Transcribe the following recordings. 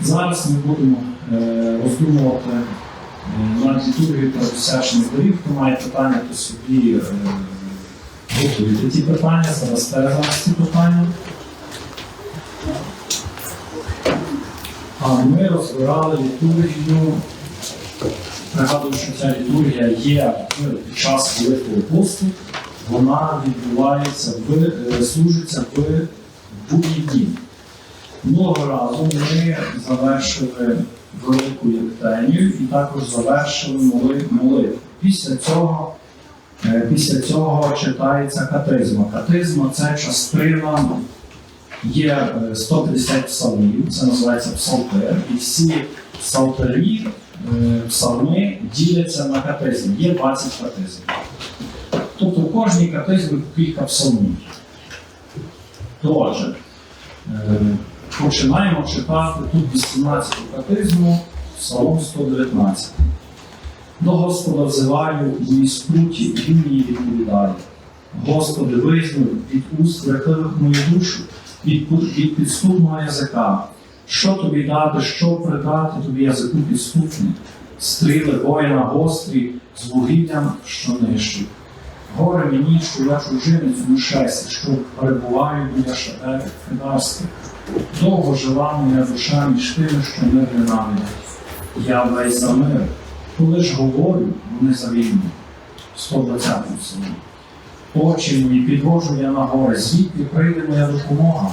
Зараз ми будемо е, роздумувати е, над літургією та досячення дорів. Хто має питання, то собі готуйте ті питання, задасте зараз ці питання. А ми розбирали літургію. Пригадую, що ця літургія є під час Великого посту. Вона відбувається е, служиться в будні дні. Минулого разу ми завершили велику єктенію і також завершили молитву. Після цього, е, після цього читається катизма. Катизма це частина, є е, 150 псалмів, це називається псалтир, і всі псалтирі, е, псалми діляться на катизм. Є 20 катизмів. Тобто в кожній катизмі кілька псалмів. Е, починаємо читати тут 18 катизму, Псалом 119. До Господа взиваю в мій скруті, він мені відповідає. Господи, визнав від уст брехливих мою душу, від, від підступного язика. Що тобі дати, що придати тобі язику підступний? Стріли воїна гострі з вугіллям, що нищить. Горе мені, що я чужинець у шесі, що перебуваю біля шатетих фінарських. Довго жила моя душа між тими, що мир ненавидять. Я весь за мир. Коли ж говорю, вони за війну. 120 псалом. Очі мої підвожу я на гори, звідки прийде моя допомога.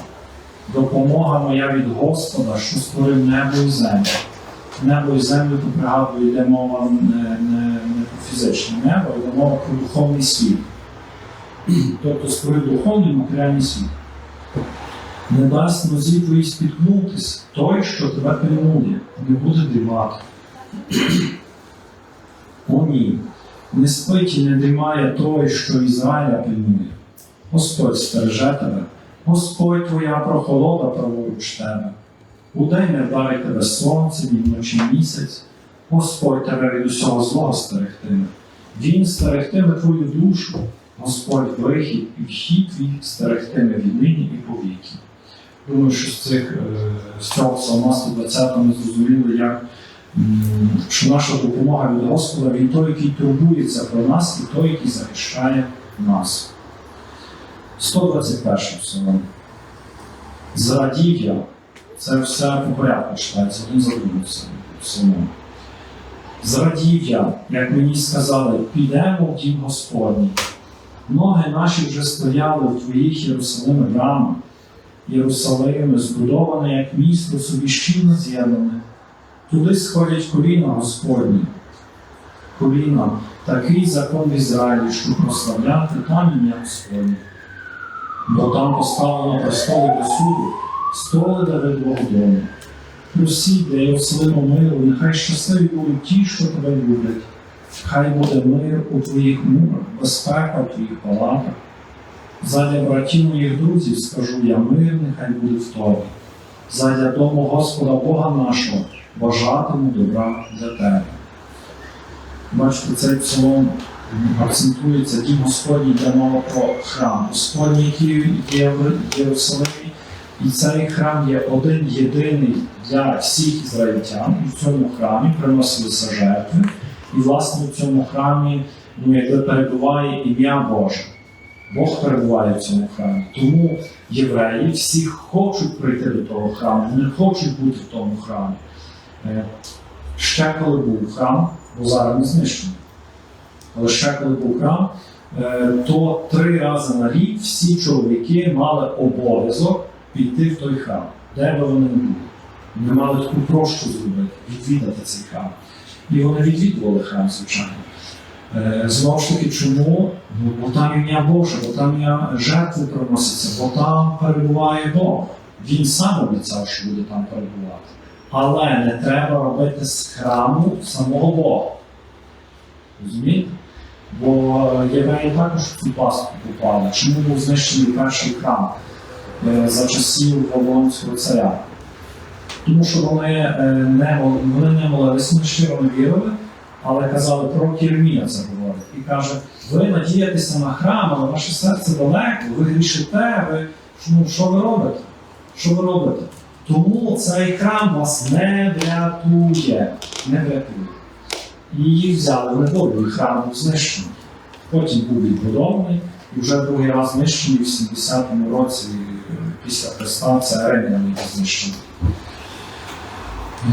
Допомога моя від Господа, що створив небо і землю. Небо і землю, то пригадую, йде мова не, не, не про фізичне небо, йде мова про духовний світ. Тобто створив духовний матеріальний світ. Не дасть нозі твої спіткнутись, той, що тебе пильнує, не буде димати. О ні, не спить і не дрімає той, що Ізраїля пильнує. Господь стереже тебе, Господь твоя прохолода праворуч тебе. Удень не вдарить тебе сонце, ні вночі місяць, Господь тебе від усього злого стерегтиме. Він стерегтиме твою душу, Господь вихід і вхід твій стерегтиме віднині і повіки. Думаю, що з цих е, з цього псалма 120 ми зрозуміли, як що наша допомога від Господа він той, який турбується про нас, і той, який захищає нас. 121 псалом. Зрадів я. Це все по порядку читається, один за другим псалмом. Зрадів я, як мені сказали, підемо в дім Господній. Ноги наші вже стояли в твоїх Єрусалими брамах. Єрусалими збудоване, як місто собі щільно з'єднане. Туди сходять коліна Господні. Коліна, такий закон в Ізраїлі, щоб прославляти там ім'я. Бо там поставлено престоли до суду, столи Давидового дому. Просіть, де Єрусалиму миру, нехай щасливі будуть ті, що тебе люблять. Хай буде мир у твоїх мурах, безпека в твоїх палатах. Задля братів моїх друзів скажу я мир, нехай буде в тобі. Задля дому Господа Бога нашого бажатиму добра для тебе. Бачите, цей псалом акцентується дім Господній, йде мова про храм. Господній, який є в Єрусалимі, і цей храм є один єдиний для всіх ізраїльтян. В цьому храмі приносилися жертви. І, власне, в цьому храмі ну, перебуває ім'я Боже. Бог перебуває в цьому храмі. Тому євреї всі хочуть прийти до того храму, вони хочуть бути в тому храмі. Е, Ще коли був храм, бо зараз не знищений. Але ще коли був храм, е, то три рази на рік всі чоловіки мали обов'язок піти в той храм, де би вони не були. Вони мали таку прощу зробити, відвідати цей храм. І вони відвідували храм, звичайно. Е, Знову ж таки, чому? Ну, бо там ім'я Боже, бо там ім'я жертви приносяться, бо там перебуває Бог. Він сам обіцяв, що буде там перебувати. Але не треба робити з храму самого Бога. Розумієте? Бо євреї також в цю пастку попали. Чому був знищений перший храм е, за часів Вавилонського царя? Тому що вони е, не, вони не молилися, вони щиро не вірили, але казали про Єремія це говорить. І каже, ви надієтеся на храм, але ваше серце далеко, ви грішите, ви ну, що ви робите? Що ви робите? Тому цей храм вас не врятує. Не врятує. Їх взяли в недолю, і храм був знищений. Потім був відбудований, і вже другий раз знищений в 70-му році е, після Христа це римляни. Е,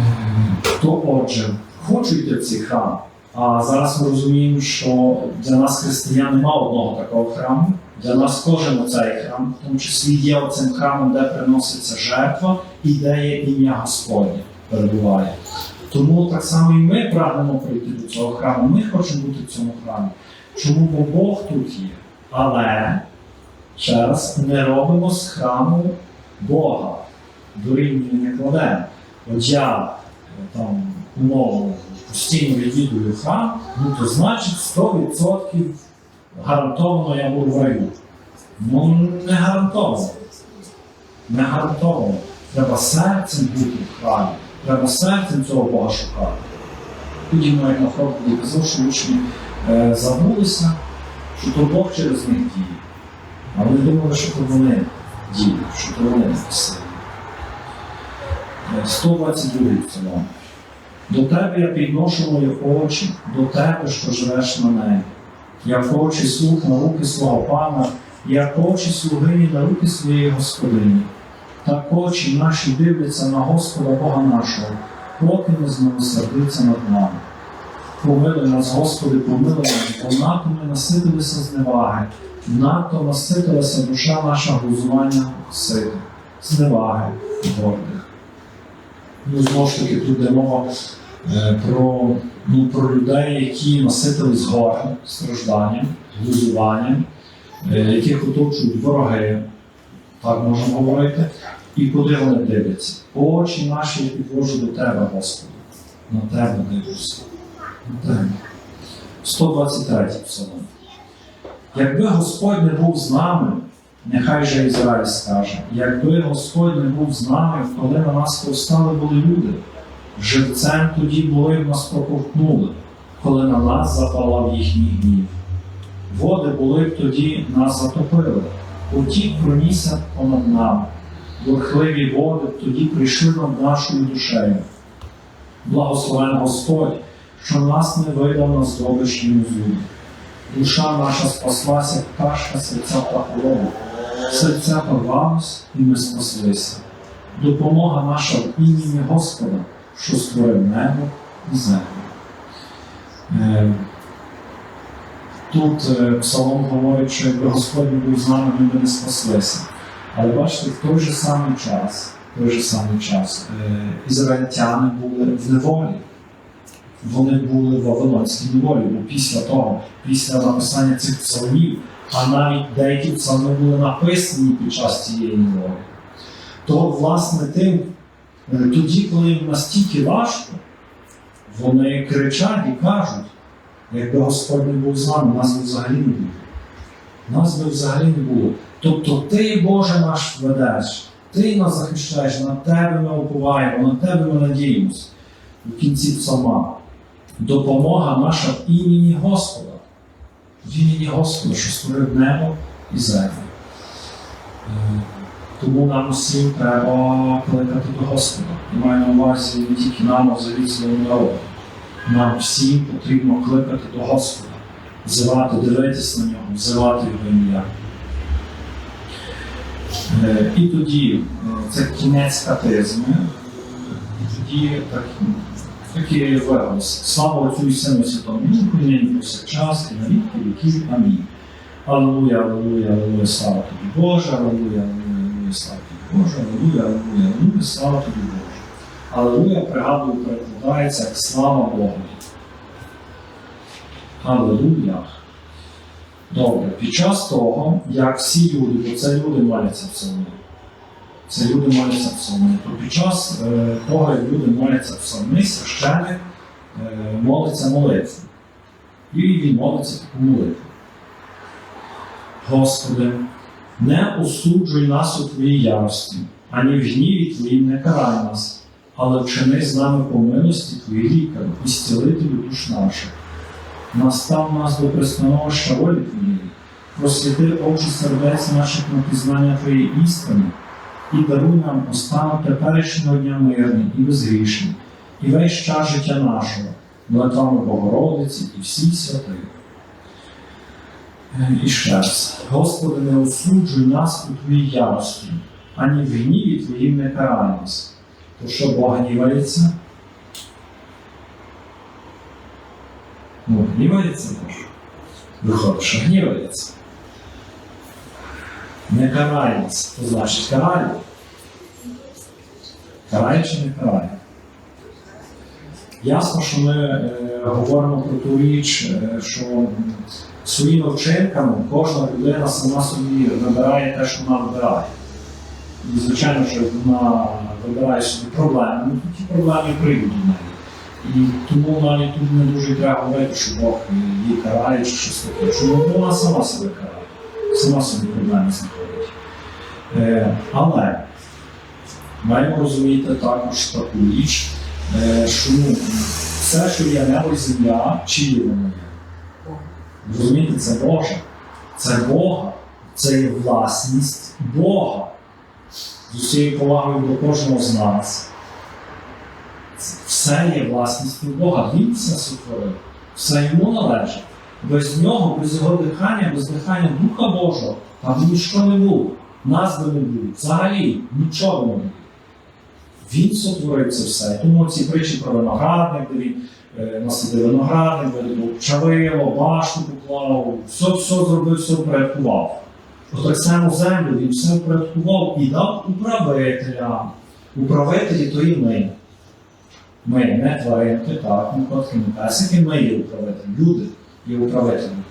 То отже, хочу йти в цей храм. А зараз ми розуміємо, що для нас християн нема одного такого храму. Для нас кожен оцей храм, в тому числі є оцим храмом, де приноситься жертва і де є ім'я Господнє перебуває. Тому так само і ми прагнемо прийти до цього храму. Ми хочемо бути в цьому храмі. Чому бо Бог тут є? Але ще раз не робимо з храму Бога. Дорівнює не кладемо. От я там умовно постійно відвідую храм, ну то значить 100% гарантовано я буду в раю. Ну не гарантовано. Не гарантовано. Треба серцем бути в храмі. Треба серцем цього Бога шукати. Тоді моя наход казав, що учні е, забулися, що то Бог через них діє. А вони думали, що то вони діють, що то вони написали. 122 псалом. До тебе я підношу мої очі, до тебе, що живеш на небі. Як очі слуг на руки свого пана, як очі слугині на руки своєї господині. Так очі наші дивляться на Господа Бога нашого, поки не змилосердиться над нами. Помили нас, Господи, помили нас, бо надто ми наситилися зневаги, надто наситилася душа наша глузування сили, зневаги гордих. Ну, знову ж таки, тут йде мова про, ну, про людей, які наситились горем, стражданням, глузуванням, е, яких оточують вороги, так можна говорити, і куди вони дивляться. Очі наші підвожу до Тебе, Господи, на Тебе дивлюся. На Тебе. 123 псалом. Якби Господь не був з нами, нехай же Ізраїль скаже, якби Господь не був з нами, коли на нас повстали були люди, живцем тоді були нас проковтнули, коли на нас запалав їхній гнів. Води були б тоді нас затопили, потік пронісся понад нами, бурхливі води тоді прийшли над нашою душею. Благословен Господь, що нас не видав на здобичному зубі. Душа наша спаслася, як пташка серця прохолоду. Серця порвалось, і ми спаслися. Допомога наша в імені Господа, що створив небо і землю. Е, Тут е, Псалом говорить, що якби Господь був з нами, ми б не спаслися. Але бачите, в той же самий час, в той же самий час е, ізраїльтяни були в неволі. Вони були в Вавилонській неволі, бо після того, після написання цих псалмів, а навіть деякі псалми були написані під час цієї неволі. То, власне, тим, тоді, коли настільки важко, вони кричать і кажуть, якби Господь не був з нами, нас би взагалі не було. Нас би взагалі не було. Тобто ти, Боже наш, ведеш, ти нас захищаєш, на тебе ми уповаємо, на тебе ми надіємося. В кінці псалма. Допомога наша в імені Господа. В імені Господа, що створив небо і землю. Тому нам усім треба кликати до Господа. І маю на увазі не тільки нам, а взагалі своєму народу. Нам всім потрібно кликати до Господа, взивати, дивитись на нього, взивати його ім'я. Е, І тоді е, це кінець катизму. І тоді так, такий виголос. Слава Отцю і Сину Святому Духу, і нині повсякчас, і на віки віків. Амінь. Аллилуйя, аллилуйя, аллилуйя, слава тобі Боже, аллилуйя, аллилуйя, слава тобі Боже, аллилуйя, аллилуйя, аллилуйя, слава тобі Боже. Аллилуйя, пригадую, перекладається як слава Богу. Аллилуйя. Добре, під час того, як всі люди, бо це люди моляться в псалмі, це люди моляться в псалмі, то під час е, того, як люди моляться в псалмі, священик е, молиться молитву. І він молиться таку молитву. Господи, не осуджуй нас у Твоїй ярості, ані в гніві Твоїм не карай нас, але вчини з нами по милості Твої лікарю і зцілителю душ наших. Настав нас до пристановища волі Твоєї, просвіти очі сердець наших на пізнання Твоєї істини, і даруй нам останок теперішнього дня мирний і безгрішний, і весь час життя нашого, молитвами Богородиці і всіх святих. І ще раз, Господи, не осуджуй нас у Твоїй ярості, ані в гніві Твоїм не карай нас. То що Бог гнівається? Ну, гнівається Бог. Виходить, що гнівається. Не карає нас, то значить карає. Карає чи не карає? Ясно, що ми е, говоримо про ту річ, е, що своїми вчинками кожна людина сама собі вибирає те, що вона вибирає. І, звичайно, що вона вибирає собі проблеми, ну ті проблеми прийдуть до неї. І тому навіть тут не дуже треба говорити, що Бог її карає чи щось таке. Чому вона сама себе карає, сама собі проблеми знаходить. Е, але маємо розуміти також таку річ, е, ну, все, що є небо і земля, чиє воно є. Розумієте, це Боже. Це Бога, це є власність Бога. З усією повагою до кожного з нас. Все є власністю Бога. Він все сотворив. Все йому належить. Без нього, без його дихання, без дихання Духа Божого, там нічого не було. Нас би не було. Взагалі нічого не було. Він сотворив це все. Тому ці притчі про виноградник, де він е, насадив виноградник, видобув чавило, башню поклав, все, все зробив, все впорядкував. Так само землю він все впорядкував і дав управителям. Управителі то і ми. Ми не тваринки, так, не котки, не песики, ми є управителі. Люди є управителями.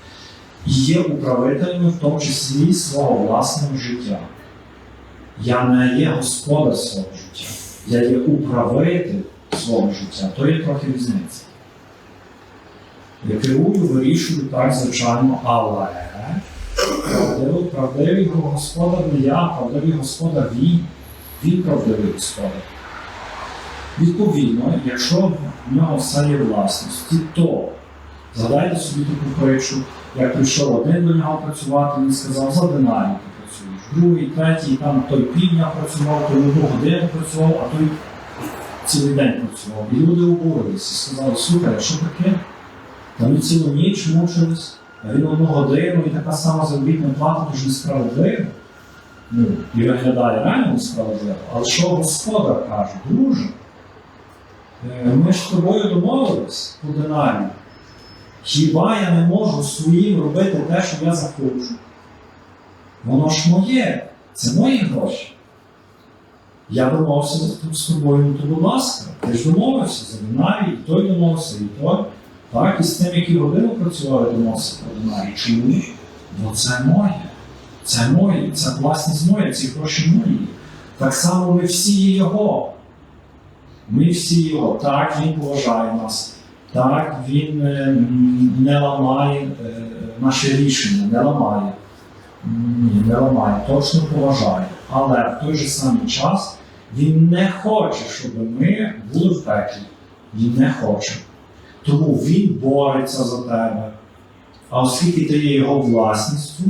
І є управителями в тому числі свого власного життя. Я не є господар свого. Я є управитель свого життя. То є трохи різниця. Я керую, вирішую так, звичайно, але правдивий, правдивий господар не я, правдивий господар він. Він правдивий господар. Відповідно, якщо в нього все є власності, то згадайте собі таку притчу, як прийшов один до нього працювати, він сказав, за працюєш. Другий, третій, там той півдня працював, той одну годину працював, а той цілий день працював. І люди обурилися, сказали, слухай, а що таке? Та ми цілу ніч мучились, а він одну годину і така сама заробітна плата, то ж несправедливо. Ну, і виглядає реально несправедливо. Але що господар каже, друже? Е, Ми ж з тобою домовились по динарі. Хіба я не можу своїм робити те, що я захочу? Воно ж моє, це мої гроші. Я домовився тут з тобою, ну то будь ласка, ти ж домовився за динарій, і той домовився, і той. Так, і з тим, які годину працювали, домовився про динарій. Чому? Бо це моє. Це моє, це власність моя, ці гроші мої. Так само ми всі є його. Ми всі його. Так, він поважає нас. Так, він не ламає е, наше рішення, не ламає. Ні, ламає, точно поважає. Але в той же самий час він не хоче, щоб ми були в пеклі. Він не хоче. Тому він бореться за тебе. А оскільки ти є його власністю,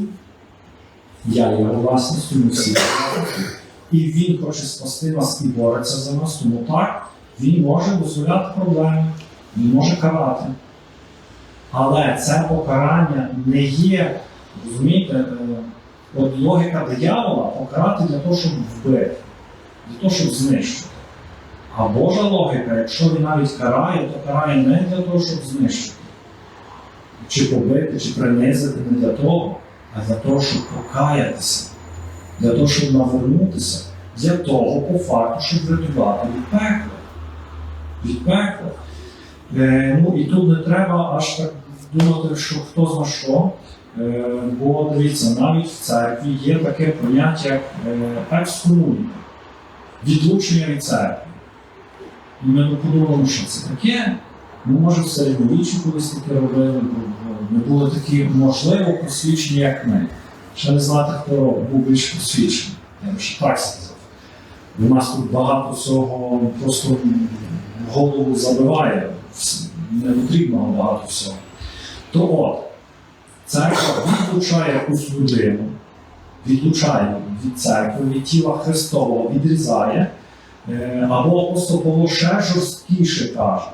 я є його власністю, ми всі і він хоче спасти нас і бореться за нас, тому так, він може дозволяти проблеми, він може карати. Але це покарання не є, розумієте, от логіка диявола покарати для того, щоб вбити, для того, щоб знищити. А Божа логіка, якщо він навіть карає, то карає не для того, щоб знищити, чи побити, чи принизити, не для того, а для того, щоб покаятися, для того, щоб навернутися, для того, по факту, щоб врятувати від пекла. Від пекла. Е, ну і тут не треба аж так думати, що хто зна що. Е, бо дивіться, навіть в церкві є таке поняття як е, екскомуніка, відлучення від церкви. І ми подумали, що це таке. Ну, може, в середньовіччі колись таке робили, бо не було такі, можливо, просвічені, як ми. Ще не знати, хто був більш просвічений. Я ще так сказав. У нас тут багато всього просто голову забиває, не потрібно багато всього. То от, церква відлучає якусь людину, відлучає від церкви, від тіла Христового відрізає, е, або апостол Павло ще жорсткіше каже.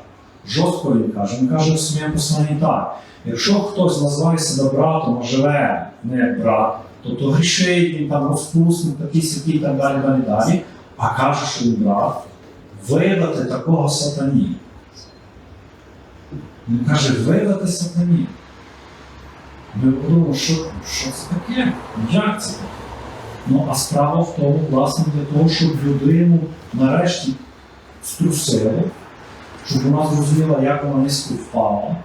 Жорстко він каже, він каже в своєму посланні так. Якщо хтось називає себе братом, а живе не брат, тобто грішить, він там розпусник, такий сякий, так далі, далі, далі, а каже, що він брат, видати такого сатані. Він каже, видати сатані. Ми подумали, що, що це таке? Як це? Ну, а справа в тому, власне, для того, щоб людину нарешті струсили, щоб вона зрозуміла, як вона низько впала,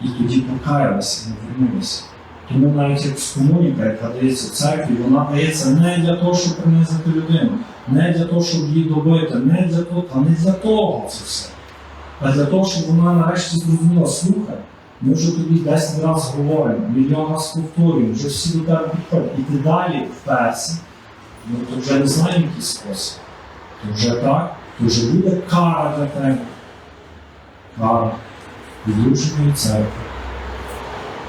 і тоді покаялася, і повернулася. Тому навіть як комуніка, яка дається в церкві, вона дається не для того, щоб принизити людину, не для того, щоб її добити, не для того, а не для того це все. А для того, щоб вона нарешті зрозуміла, слухай, ми вже тобі 10 разів говоримо, мільйон раз повторюємо, вже всі до тебе підходять, і ти далі вперся, ну то вже не знаємо який спосіб. То вже так, то вже буде кара для тебе. Кара відрушеної церкви.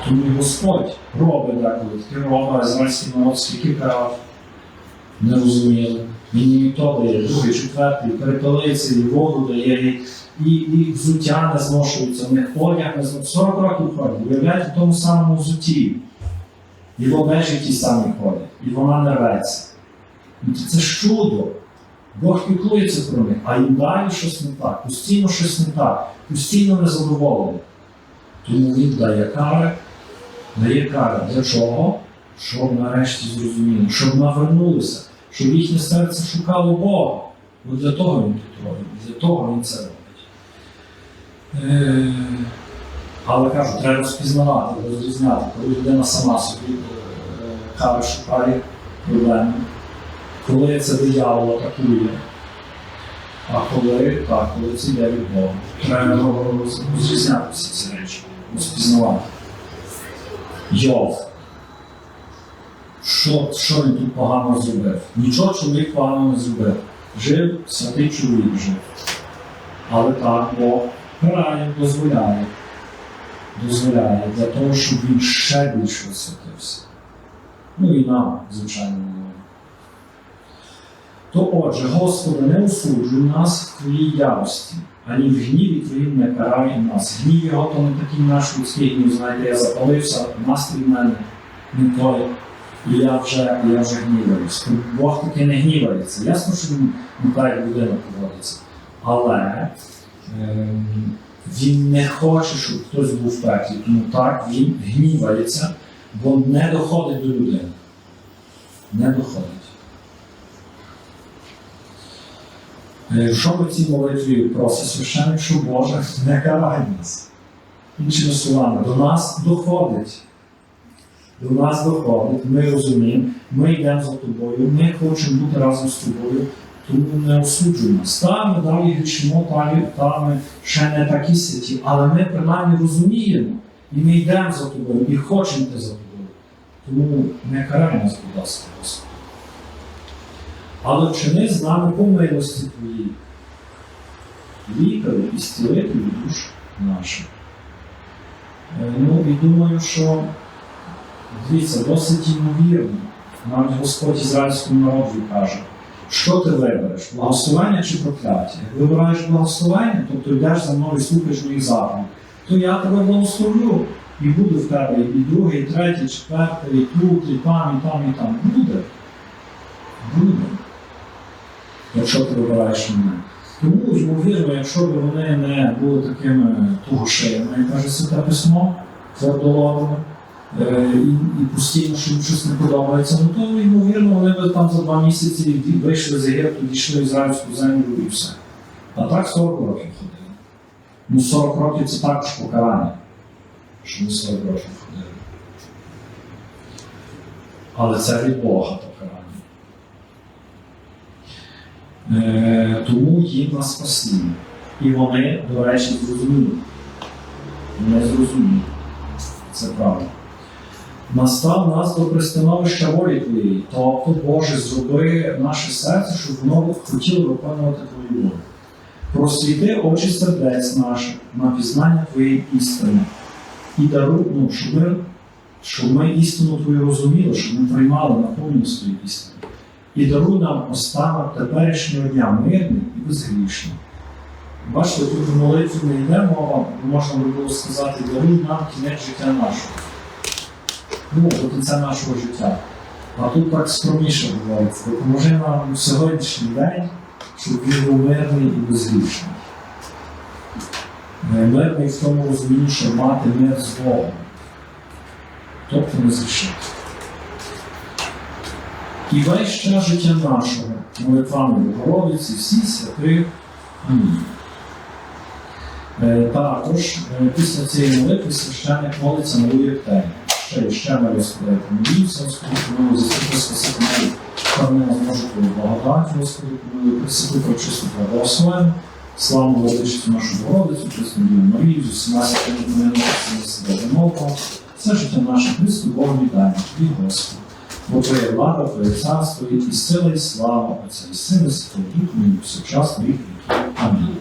Тому Господь робить деколи таке робить ізраїльський народ, скільки карав, не розуміли. Він їм і то дає, другий, четвертий, перепилиться, і воду дає, і, і, взуття не зношується, в них одяг не зношується. 40 років ходять, уявляють в тому самому взутті. І в одежі ті самі ходять, і вона не рветься. Це чудо. Бог піклується про них, а їм далі щось не так, постійно щось не так, постійно незадоволені. Тому він дає кари, дає кари для чого? Щоб нарешті зрозуміли, щоб навернулися, щоб їхнє серце шукало Бога. Бо для того він тут робить, для того він це робить. Е, Але кажу, треба розпізнавати, розрізняти, коли людина сама собі е, кари шукає проблеми, коли це диявол атакує, а коли так, коли це йде від. Треба розрізняти всі ці речі, розпізнавати. Йов. Що, що він тут погано зробив? Нічого чоловік погано не зробив. Жив, святий чоловік жив. Але так Бог карає, дозволяє. Дозволяє для того, щоб він ще більше освятився. Ну і нам, звичайно, то отже, Господи, не осуджуй нас в Твоїй ярості, ані в гніві Твоїм не карай нас. Гнів його то не такий наш людський знаєте, я запалився, настрій в мене не той, і я вже, я вже гніваюсь. Бог таки не гнівається. Ясно, що він не так людина поводиться. Але він не хоче, щоб хтось був в пеклі, тому так він гнівається, бо не доходить до людини. Не доходить. Е, Що в цій молитві просить священник, що Боже не карай нас. Іншими словами, до нас доходить. До нас доходить, ми розуміємо, ми йдемо за тобою, ми хочемо бути разом з тобою, тому не осуджуй нас. Ми далі грішимо, далі, та ми ще не такі святі, але ми принаймні розуміємо, і ми йдемо за тобою, і хочемо йти за тобою. Тому не карай нас, будь ласка, Господи але вчини з нами по милості Твоїй, лікарю і стілителю душ наших. Е, Ну і думаю, що дивіться, досить ймовірно, навіть Господь ізраїльському народу каже, що ти вибереш, благословення чи прокляття? Як вибираєш благословення, тобто йдеш за мною і слухаєш моїх заповідей, то я тебе благословлю. І буде в тебе і другий, і третій, і четвертий, і тут, і там, і там, і там. Буде. Буде якщо ти вибираєш мене. Тому, ймовірно, якщо б вони не були такими тугошиями, як каже Святе Письмо, твердолобими, і, і постійно, що щось не подобається, ну то, ймовірно, вони б там за два місяці вийшли з Єгипту, дійшли ізраїльську землю і все. А так 40 років ходили. Ну, 40 років це також покарання, що ми 40 років ходили. Але це від Бога покарання. Е, тому їм на спасіння. І вони, до речі, зрозуміли. Не зрозуміли. Це правда. Настав нас до пристановища волі Твоєї, тобто, Боже, зроби наше серце, щоб воно хотіло виконувати Твою волю. Просвіти очі сердець наших на пізнання Твоєї істини. І даруй, ну, щоб ми, щоб ми істину Твою розуміли, щоб ми приймали наповненість Твоєї істини. і даруй нам останок теперішнього дня мирний і безгрішний. Бачите, тут в молитві не йде мова, можна було сказати, даруй нам кінець життя нашого. Ну, до кінця нашого життя. А тут так скромніше говориться. Допоможи нам в сьогоднішній день, щоб він був мирний і безгрішний. Мирний в тому розумінні, щоб мати мир з Богом. Тобто не зрішити. І весь час життя нашого, молитвами Богородиці, всі святих. Амінь. Е, Також е, після цієї молитви священник молиться на євтемі. Ще ще Господи, помилуй, заступи, спаси, помилуй, храни нас може твою благодать, Господи, помилуй, присипи прочисту благословен, славу владичцю нашу Богородицю, Христу Діву Марію, з усіма святими помилуй, себе вимовком, все життя наше Христу, Богу вітаємо, Тобі, Господи. Бо Твоя влада, Твоє царство, і сила, і слава, Отця і і Святого Духа, і повсякчас, і віки. Амінь.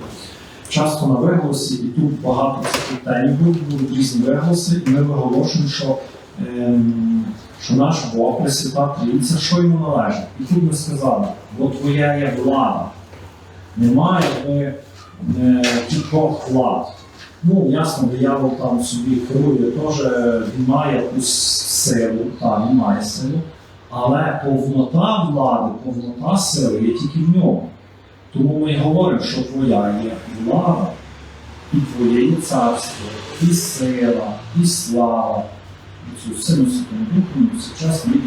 Часто на виголосі, і тут багато таких тем будуть, різні виголоси, і ми виголошуємо, що, що наш Бог, Пресвята Трійця, що йому належить. І тут ми сказали, бо твоя є влада. Немає якби е, кількох влад. Ну, ясно, диявол там собі керує, теж він має якусь силу, так, він має силу, але повнота влади, повнота сили є тільки в ньому. Тому ми говоримо, що твоя є влада, і твоє є царство, і сила, і слава, цю силу Святому Духу, і сейчас віки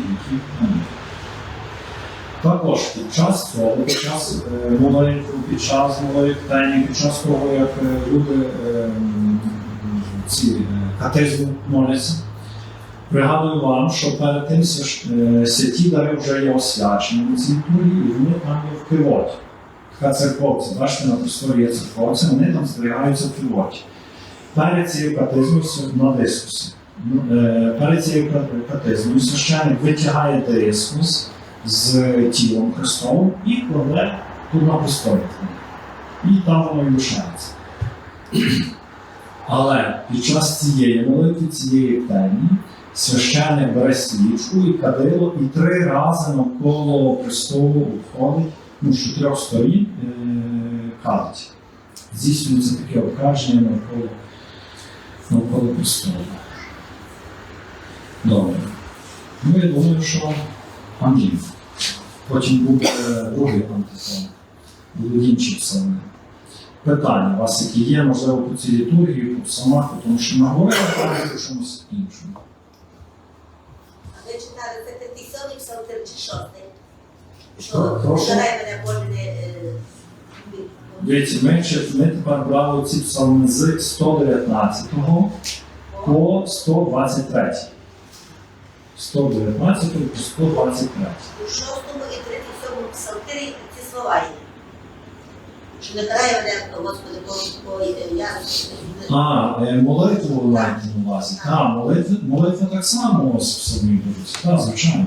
Також під час цього, під час е, молитви, під час молитвень, під час того, як е, люди е, ці е, катизму моляться, пригадую вам, що перед тим святі дари вже є освячені на цій турі, і вони там є в кривоті. Така церковця, бачите, на просторі є церковця, вони там зберігаються в кривоті. Перед цією катизмою на дискусі. Е, Перед цією ка- священник витягає дискус з тілом Христовим і кладе тут на престолі. І там воно і лишається. Але під час цієї молитви, цієї темі, священник бере свічку і кадило і три рази навколо престолу обходить ну, з чотирьох сторін е- кадить. Здійснюється таке обкаження навколо, навколо престолу. Добре. Ну, я думаю, що Андрій. Потім буде другий антисон. Будуть інші псалми. Питання у вас, які є, можливо, по цій літургії, по псалмах, тому що ми говорили про чомусь іншому. А ви читали це третій сьомий чи шостий? Що, прошу? Е, Дивіться, ми, ми тепер брали ці псалми з 119 по 123. 119 і 123. У 6 і третій сьомому псалтирі ці слова є. Чи не карає мене, Господи, по, я... А, е, молитву маєте на увазі. Так, молитва, молитва так само з псалмів будуть. Так, звичайно.